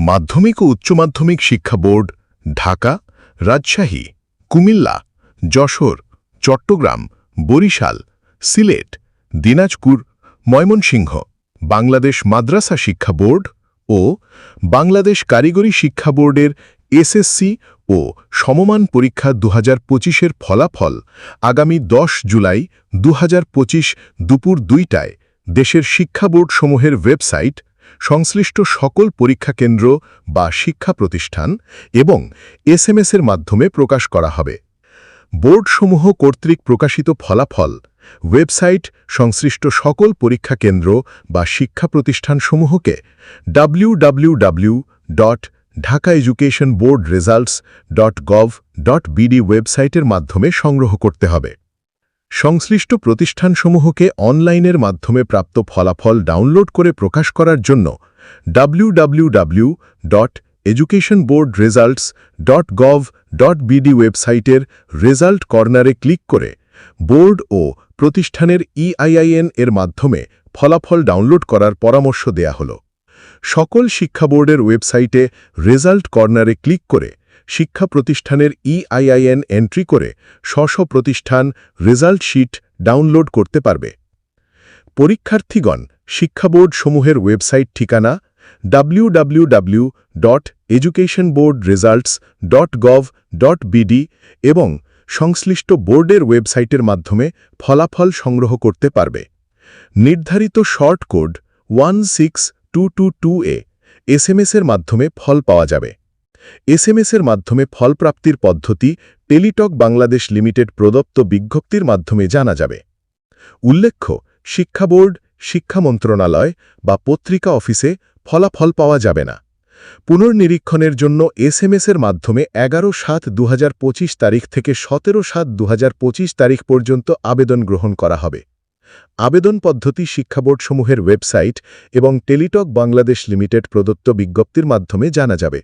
মাধ্যমিক ও উচ্চ মাধ্যমিক শিক্ষা বোর্ড, ঢাকা, রাজশাহী, কুমিল্লা, যশোর, চট্টগ্রাম, বরিশাল, সিলেট, দিনাজপুর, ময়মনসিংহ, বাংলাদেশ মাদ্রাসা শিক্ষা বোর্ড ও বাংলাদেশ কারিগরি শিক্ষা বোর্ডের এসএসসি ও সমমান পরীক্ষা দু হাজার পঁচিশের ফলাফল আগামী দশ জুলাই দু হাজার পঁচিশ দুপুর দুইটায় দেশের শিক্ষা বোর্ডসমূহের ওয়েবসাইট সংশ্লিষ্ট সকল পরীক্ষা কেন্দ্র বা শিক্ষা প্রতিষ্ঠান এবং এসএমএসের মাধ্যমে প্রকাশ করা হবে। বোর্ডসমূহ কর্তৃক প্রকাশিত ফলাফল, ওয়েবসাইট, সংশ্লিষ্ট সকল পরীক্ষা কেন্দ্র বা শিক্ষা প্রতিষ্ঠানসমূহকে www dot Dhaka education board results dot gov dot BD ওয়েবসাইটের মাধ্যমে সংগ্রহ করতে হবে। সংশ্লিষ্ট প্রতিষ্ঠানসমূহকে অনলাইনের মাধ্যমে প্রাপ্ত ফলাফল ডাউনলোড করে প্রকাশ করার জন্য www dot education board results dot gov dot BD ওয়েবসাইটের রেজাল্ট কর্নারে ক্লিক করে বোর্ড ও প্রতিষ্ঠানের ইআইআইএন এর মাধ্যমে ফলাফল ডাউনলোড করার পরামর্শ দেয়া হল। সকল শিক্ষা বোর্ডের ওয়েবসাইটে রেজাল্ট কর্নারে ক্লিক করে শিক্ষা প্রতিষ্ঠানের ইআইআইএন এন্ট্রি করে স্ব প্রতিষ্ঠান রেজাল্ট শিট ডাউনলোড করতে পারবে। পরীক্ষার্থীগণ, শিক্ষা বোর্ড সমূহের ওয়েবসাইট ঠিকানা www dot education board results dot gov dot BD এবং সংশ্লিষ্ট বোর্ডের ওয়েবসাইটের মাধ্যমে ফলাফল সংগ্রহ করতে পারবে। নির্ধারিত short code one six two two two এ এসএমএসের মাধ্যমে ফল পাওয়া যাবে। এসএমএসের মাধ্যমে ফলপ্রাপ্তির পদ্ধতি টেলিটক বাংলাদেশ লিমিটেড প্রদত্ত বিজ্ঞপ্তির মাধ্যমে জানা যাবে। উল্লেখ্য, শিক্ষা বোর্ড, শিক্ষা মন্ত্রণালয় বা পত্রিকা অফিসে ফলাফল পাওয়া যাবে না। পুনর্নিরীক্ষণের জন্য এসএমএসের মাধ্যমে এগারো সাত দু তারিখ থেকে সতেরো সাত দু তারিখ পর্যন্ত আবেদন গ্রহণ করা হবে। আবেদন পদ্ধতি শিক্ষা বোর্ডসমূহের ওয়েবসাইট এবং টেলিটক বাংলাদেশ লিমিটেড প্রদত্ত বিজ্ঞপ্তির মাধ্যমে জানা যাবে।